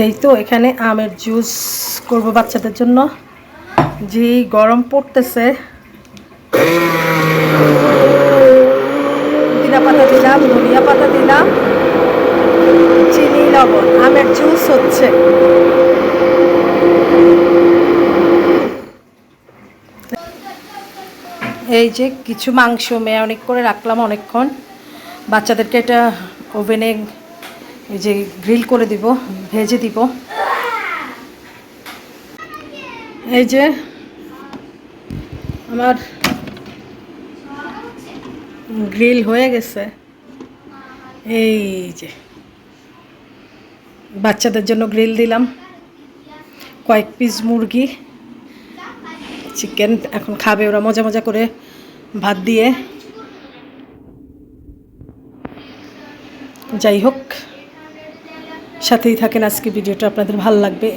এই তো এখানে আমের জুস করব বাচ্চাদের জন্য। যে গরম পড়তেছে। পুদিনা পাতা দিলাম, ধনিয়া পাতা দিলাম, চিনি, লবণ, আমের জুস হচ্ছে। এই যে কিছু মাংস অনেক করে রাখলাম অনেকক্ষণ। বাচ্চাদেরকে এটা ওভেনে এই যে গ্রিল করে দিব, ভেজে দিব। এই যে আমার গ্রিল হয়ে গেছে। এই যে বাচ্চাদের জন্য গ্রিল দিলাম। কয়েক পিস মুরগি, চিকেন এখন খাবে ওরা মজা মজা করে ভাত দিয়ে। যাই হোক। সাথেই থাকেন আজকে ভিডিওটা, আপনাদের ভালো লাগবে।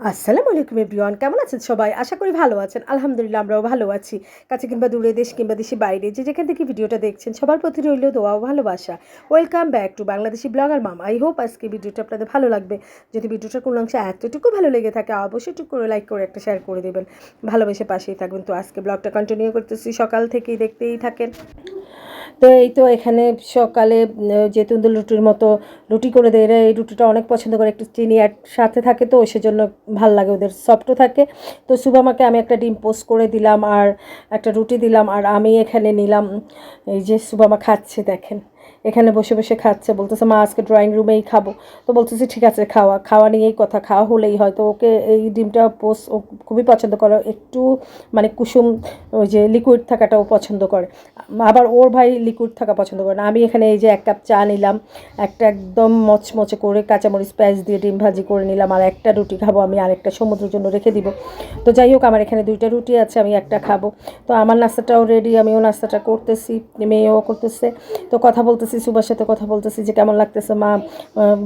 আসসালামু আলাইকুম এভরিওয়ান, কেমন আছেন সবাই? আশা করি ভালো আছেন। আলহামদুলিল্লাহ, আমরাও ভালো আছি। কাছে কিংবা দূরে, দেশ কিংবা দেশে বাইরে, যে যেখান থেকে ভিডিওটা দেখছেন, সবার প্রতি রইল দোয়া ও ভালোবাসা। Welcome back to Bangladeshi blogger ma'am. I hope আজকে ভিডিওটা আপনাদের ভালো লাগবে। যদি ভিডিওটার কোনো অংশে এতটুকু ভালো লেগে থাকে, অবশ্যই একটু করে লাইক করে একটা শেয়ার করে দেবেন। ভালোবেসে পাশেই থাকবেন তো আজকে ব্লগটা কন্টিনিউ করতেছি। সকাল থেকেই দেখতেই থাকেন। তো এই তো এখানে সকালে যে তুন্দুল রুটির মতো রুটি করে দেয়, এরা এই রুটিটা অনেক পছন্দ করে। একটু চিনি অ্যাড সাথে থাকে তো, সেজন্য ভালো লাগে, ওদের সফটও থাকে। তো সুবামাকে আমি একটা ডিম পোস্ট করে দিলাম আর একটা রুটি দিলাম, আর আমি এখানে নিলাম। এই যে সুবামা খাচ্ছে, দেখেন। এখানে বসে বসে খাচ্ছে, বলতেছে, মা, আজকে ড্রয়িং রুমেই খাব। তো বলতেছি, ঠিক আছে, খাওয়া খাওয়া নিয়েই কথা, খাওয়া হলেই হয়তো ওকে এই ডিমটা পোস্ট ও খুবই পছন্দ করে একটু মানে কুসুম, ওই যে লিকুইড থাকাটাও পছন্দ করে। আবার ওর ভাই লিকুইড থাকা পছন্দ করে না। আমি এখানে এই যে এক কাপ চা নিলাম, একটা একদম মচমচে করে কাঁচামরিচ পেঁয়াজ দিয়ে ডিম ভাজি করে নিলাম, আর একটা রুটি খাব আমি আরেকটা সমুদ্রের জন্য রেখে দিব। তো যাই হোক, আমার এখানে দুইটা রুটি আছে, আমি একটা খাব। তো আমার নাস্তাটাও রেডি আমিও নাস্তাটা করতেছি, মেয়েও করতেছে। তো কথা বলতেছি সুবার সাথে কথা বলতেছি যে কেমন লাগতেছে, মা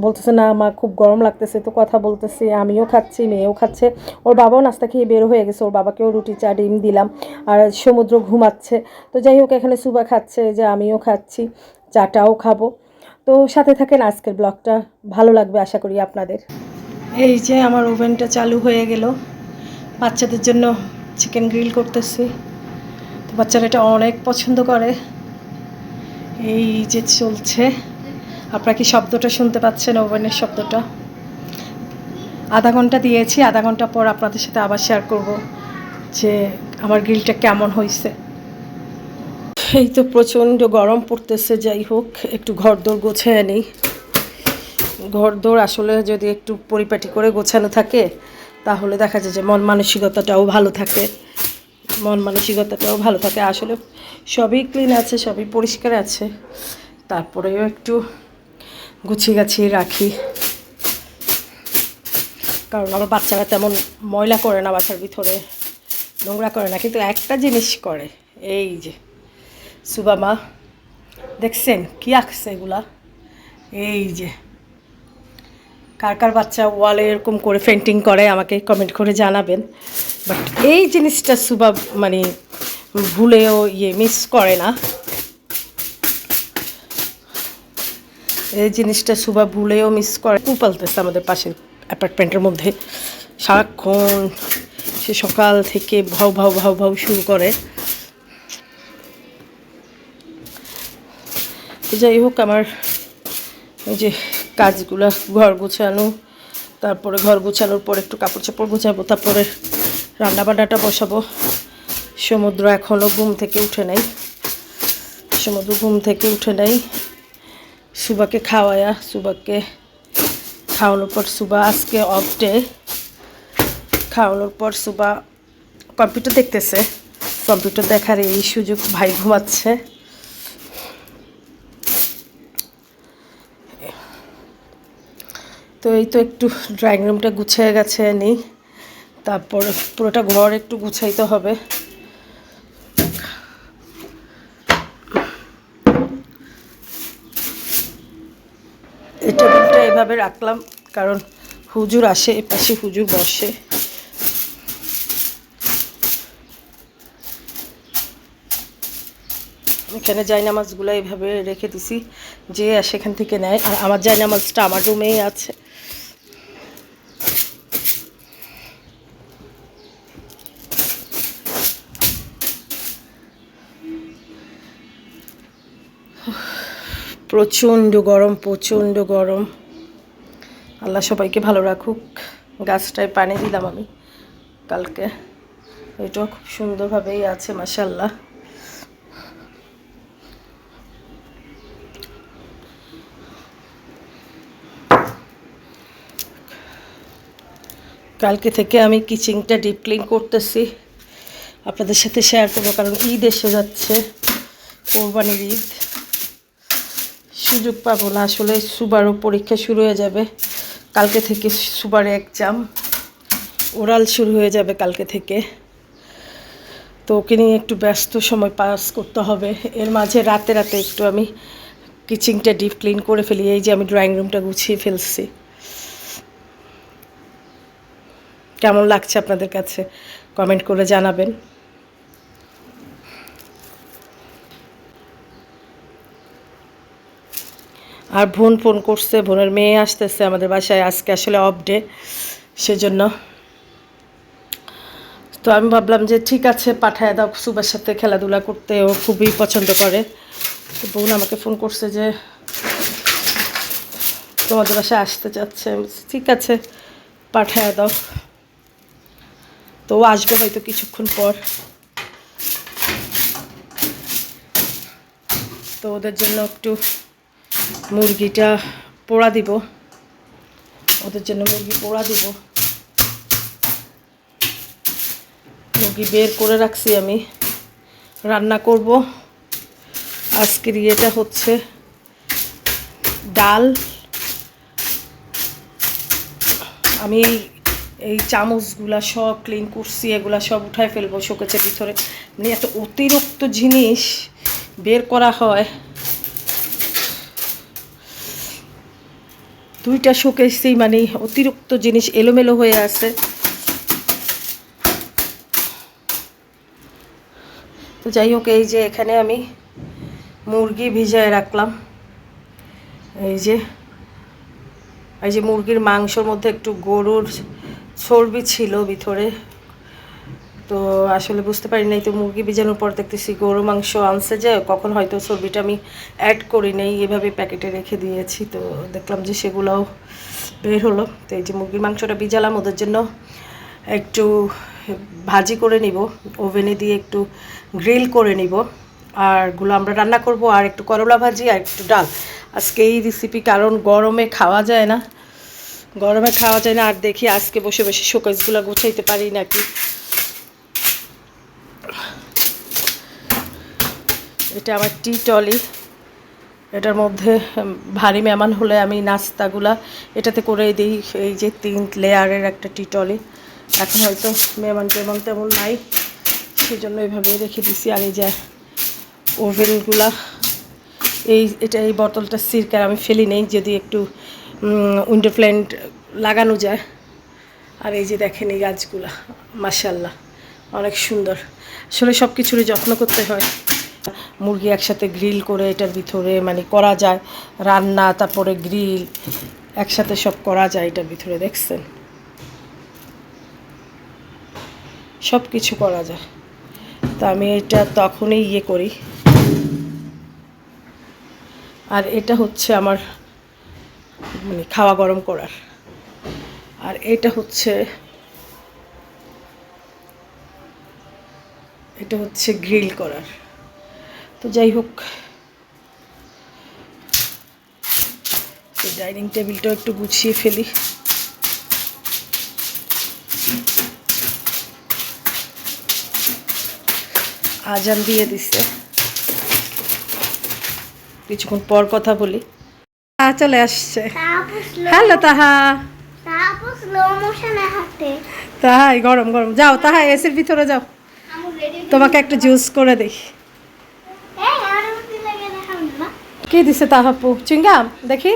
বলতেছে, না, মা, খুব গরম লাগতেছে। তো কথা বলতেছি, আমিও খাচ্ছি, মেয়েও খাচ্ছে। ওর বাবাও নাস্তা খেয়ে বের হয়ে গেছে, ওর বাবাকেও রুটি, চা, ডিম দিলাম, আর সমুদ্র ঘুমাচ্ছে। তো যাই হোক, এখানে সুবা খাচ্ছে যে আমিও খাচ্ছি, চাটাও খাব। তো সাথে থাকেন আজকের ব্লগটা, ভালো লাগবে আশা করি আপনাদের। এই যে আমার ওভেনটা চালু হয়ে গেল, বাচ্চাদের জন্য চিকেন গ্রিল করতেছি। তো বাচ্চারা এটা অনেক পছন্দ করে। এই যে চলছে। আপনারা কি শব্দটা শুনতে পাচ্ছেন, ওভেনের শব্দটা? আধা ঘণ্টা দিয়েছি, আধা ঘণ্টা পর আপনাদের সাথে আবার শেয়ার করব যে আমার গ্রিলটা কেমন হয়েছে। এই তো প্রচণ্ড গরম পড়তেছে, যাই হোক, একটু ঘর দৌড় গোছায় নিই। ঘর দৌড় আসলে যদি একটু পরিপাটি করে গোছানো থাকে, তাহলে দেখা যায় যে মন মানসিকতাটাও ভালো থাকে। মন মানসিকতাটাও ভালো থাকে। আসলে সবই ক্লিন আছে, সবই পরিষ্কার আছে। তারপরেও একটু গুছিয়ে গাছিয়ে রাখি। কারণ আমার বাচ্চারা তেমন ময়লা করে না বাসার ভিতরে, নোংরা করে না। কিন্তু একটা জিনিস করে, এই যে সুবামা, দেখছেন? কি আঁকছে এগুলা? এই যে কার কার বাচ্চা ওয়ালে এরকম করে পেন্টিং করে আমাকে কমেন্ট করে জানাবেন। বাট এই জিনিসটা সুবা মানে ভুলেও ইয়ে মিস করে না। এই জিনিসটা সুবা ভুলেও মিস করে। কুপালতেছে আমাদের পাশের অ্যাপার্টমেন্টের মধ্যে। সারাক্ষণ সে সকাল থেকে ভাউ ভাউ ভাউ ভাউ শুরু করে। যাই হোক, আমার এই যে কাজগুলো ঘর গোছানো, তারপরে ঘর গোছানোর পর একটু কাপড় চাপড় গোছাবো, তারপরে রান্না বান্নাটা বসাবো। সমুদ্র এখনও ঘুম থেকে উঠে নাই। সমুদ্র ঘুম থেকে উঠে নাই। সুবাকে খাওয়ায়া, সুবাকে খাওয়ানোর পর সুবা আজকে অফ ডে খাওয়ানোর পর সুবা কম্পিউটার দেখতেছে। কম্পিউটার দেখার এই সুযোগ ভাই ঘুমাচ্ছে। তো এই তো একটু ড্রয়িং রুমটা গুছিয়ে গেছে নিই তারপরে পুরোটা ঘর একটু গুছাইতে হবে। এই টেবিলটা এভাবে রাখলাম, কারণ হুজুর আসে, এপাশে হুজুর বসে। এখানে জায়নামাজগুলো এভাবে রেখে দিছি? যে সেখান থেকে নেয়, আর আমার জায়নামাজটা আমার রুমেই আছে। প্রচণ্ড গরম প্রচণ্ড গরম। আল্লাহ সবাইকে ভালো রাখুক। গাছটায় পানি দিলাম আমি কালকে। এটাও খুব সুন্দরভাবেই আছে মাসাল্লাহ কালকে থেকে আমি কিচেনটা ডিপ ক্লিন করতেছি। আপনাদের সাথে শেয়ার করব, কারণ ঈদ এসে যাচ্ছে, কোরবানির ঈদ। সুযোগ পাবো না। আসলে সুবারও পরীক্ষা শুরু হয়ে যাবে। কালকে থেকে সুবারে এক্সাম ওরাল শুরু হয়ে যাবে কালকে থেকে। তো ওকে নিয়ে একটু ব্যস্ত সময় পাস করতে হবে। এর মাঝে রাতে রাতে একটু আমি কিচিংটা ডিপ ক্লিন করে ফেলি। এই যে আমি ড্রয়িং রুমটা গুছিয়ে ফেলছি। কেমন লাগছে আপনাদের কাছে? কমেন্ট করে জানাবেন। আর বোন ফোন করছে, বোনের মেয়ে আসতেছে আমাদের বাসায় আজকে আসলে অফ ডে সেজন্য। তো আমি ভাবলাম যে ঠিক আছে, পাঠায় দাও সুবার সাথে খেলাধুলা করতে, ও খুবই পছন্দ করে। তো বোন আমাকে ফোন করছে যে তোমাদের বাসায় আসতে চাচ্ছে। ঠিক আছে, পাঠায় দাও। তো ও আসবে হয়তো কিছুক্ষণ পর। তো ওদের জন্য একটু মুরগিটা পোড়া দিব। ওদের জন্য মুরগি পোড়া দিব। মুরগি বের করে রাখছি আমি। রান্না করব। আজকের ইয়েটা হচ্ছে ডাল। আমি এই চামচগুলা সব ক্লিন করছি, এগুলা সব উঠায় ফেলব শোকেছের ভিতরে। মানে এত অতিরিক্ত জিনিস বের করা হয়। দুইটা শোকেসেই মানে অতিরিক্ত জিনিস এলোমেলো হয়ে আছে। তো যাই হোক, এই যে এখানে আমি মুরগি ভিজায় রাখলাম। এই যে এই যে মুরগির মাংসর মধ্যে একটু গরুর চর্বি ছিল ভিতরে। তো আসলে বুঝতে পারি নাই, তো মুরগি ভিজানোর পর দেখতেছি গরু মাংস আনছে যে, কখন হয়তো চর্বিটা আমি অ্যাড করি নাই, এভাবে প্যাকেটে রেখে দিয়েছি। তো দেখলাম যে সেগুলোও বের হলো। তো এই যে মুরগির মাংসটা ভিজালাম, ওদের জন্য একটু ভাজি করে নিব, ওভেনে দিয়ে একটু গ্রিল করে নিব। আরগুলো আমরা রান্না করব, আর একটু করলা ভাজি, আর একটু ডাল। আজকে এই রেসিপি কারণ গরমে খাওয়া যায় না। গরমে খাওয়া যায় না, আর দেখি আজকে বসে বসে শোকেসগুলো গোছাইতে পারি নাকি। এটা আমার টি টলি। এটার মধ্যে ভারী মেহমান হলে আমি নাস্তাগুলা এটাতে করে দিই, এই যে তিন লেয়ারের একটা টি টলি। এখন হয়তো মেহমান টেমন তেমন নাই সেই জন্য এইভাবে রেখে দিছি। আর এই যে ওভেনগুলা, এই, এটা এই বোতলটা সিরকার আমি ফেলি নেই, যদি একটু উইন্ডো প্ল্যান্ট লাগানো যায়। আর এই যে দেখেন এই গাছগুলা মাসাল্লাহ অনেক সুন্দর। আসলে সব কিছুরই যত্ন করতে হয়। মুরগি একসাথে গ্রিল করে এটার ভিতরে মানে করা যায়, রান্না, তারপরে গ্রিল, একসাথে সব করা যায় এটার ভিতরে, দেখছেন? সব কিছু করা যায়। তা আমি এটা তখনই ইয়ে করি। আর এটা হচ্ছে আমার মানে খাওয়া গরম করার। আর এটা হচ্ছে এটা হচ্ছে গ্রিল করার। তো যাই হোক ডাইনিং টেবিলটা একটু গুছিয়ে ফেলি। আজান দিয়ে দিচ্ছে কিছুক্ষণ পর কথা বলি। হ্যাঁ চলে আসছে। হ্যালো, তাহা। তাহাই, গরম গরম। যাও, তাহা এসির ভিতরে যাও। তোমাকে একটা জুস করে দিই এই আর উঠতে লাগে না খাম না কি দিছে তাহাপু? চুইংগাম দেখি।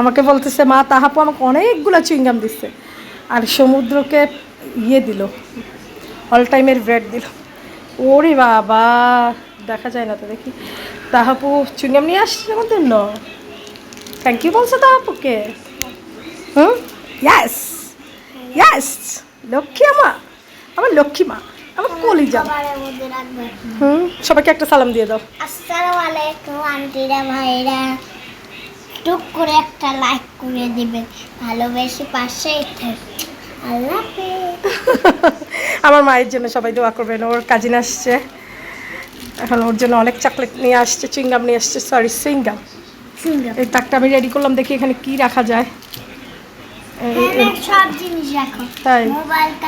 আমাকে বলতেছে, মা, তাহাপু আমাকে অনেকগুলো চুইংগাম দিচ্ছে আর সমুদ্রকে ইয়ে দিল অল টাইমের ব্রেড দিল। ওরে বাবা, দেখা যায় না তো দেখি। তাহাপু চুইংগাম নিয়ে আসছে আমার জন্য। থ্যাংক ইউ বলছো তাহাপুকে। হুম? ইয়াস ইয়াস লক্ষ্মী আমা, আমার লক্ষ্মী মা। আমার কলি যাও খাবারের মধ্যে রাখবে হুম সবাইকে একটা সালাম দিয়ে দাও। আসসালামু আলাইকুম আন্টিরা ভাইরা টুক করে একটা লাইক করে দিবেন। ভালোবেসে থাকবেন। আল্লাহ আমার মায়ের জন্য সবাই দোয়া করবেন ওর কাজিন আসছে। এখন ওর জন্য অনেক চকলেট নিয়ে আসছে চুইংগাম নিয়ে আসছে সরি সুইংগাম এই তাকটা আমি রেডি করলাম দেখি এখানে কি রাখা যায়। সব জিনিস রাখো। তাই।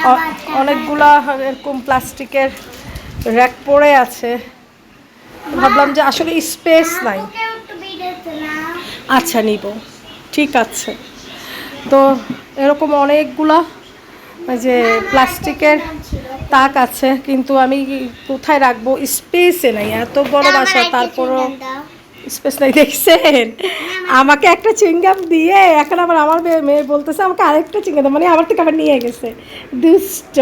অ- অনেকগুলা এরকম প্লাস্টিকের র্যাক পড়ে আছে। ভাবলাম যে আসলে স্পেস নাই। আচ্ছা নিব। ঠিক আছে। তো এরকম অনেকগুলা যে প্লাস্টিকের তাক আছে কিন্তু আমি কোথায় রাখব? স্পেসে নাই। এত বড় বাসা তারপরও। স্পেস নাই, দেখছেন? আমাকে একটা চুইংগাম দিয়ে এখন আবার আমার মেয়ে বলতেছে, আমাকে আরেকটা চুইংগাম মানে আমার থেকে আবার নিয়ে গেছে। দুষ্ট।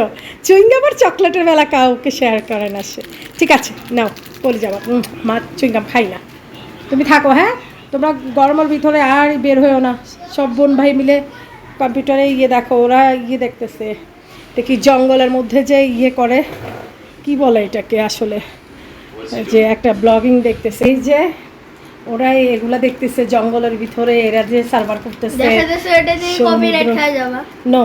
চুইংগাম আর চকলেটের বেলা কাউকে শেয়ার করে না সে। ঠিক আছে, নাও বলে যাব। মা চুইংগাম খাই না। তুমি থাকো হ্যাঁ? তোমরা গরমের ভিতরে আর বের হয়েও না। সব বোন ভাই মিলে কম্পিউটারে ইয়ে দেখো, ওরা ইয়ে দেখতেছে। দেখি জঙ্গলের মধ্যে যে ইয়ে করে। কি বলে এটাকে আসলে? যে একটা ব্লগিং দেখতেছে। এই যে ওরা এগুলা দেখতেছে জঙ্গলের ভিতরে এরা যে সার্ভার করতেছে দেখা নো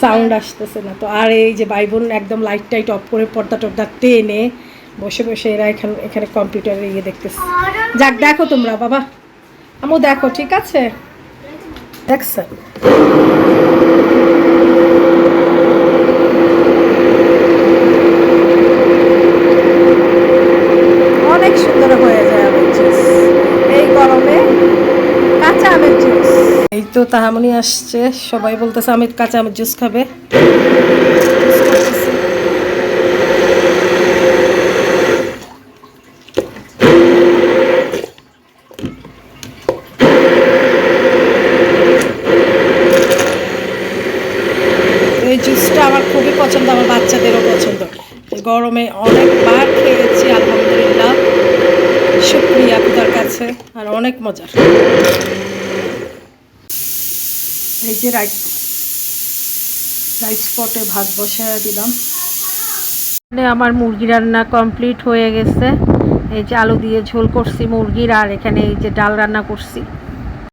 সাউন্ড আসতেছে না তো। আর এই যে ভাই বোন একদম লাইট টাইট অফ করে পর্দা টর্দা টেনে বসে বসে এরা এখানে এখানে কম্পিউটারে ইয়ে দেখতেছে। যাক দেখো তোমরা বাবা। আমু দেখো ঠিক আছে? দেখছে অনেক সুন্দর হয়ে যায় আমের জুস এই গরমে কাঁচা আমের জুস এই তো তাহামনি আসছে। সবাই বলতেছে আমি কাঁচা, আমের জুস খাবে। এই জুসটা আমার খুবই পছন্দ, আমার বাচ্চাদেরও পছন্দ। গরমে অনেকবার খেয়েছি, আলহামদুলিল্লাহ। শুক্রিয়া খুদার কাছে, আর অনেক মজার। এই যে রাইট রাইট স্পটে ভাত বসায় দিলাম। এখানে আমার মুরগি রান্না কমপ্লিট হয়ে গেছে। এই যে আলু দিয়ে ঝোল করছি মুরগির, আর এখানে এই যে ডাল রান্না করছি।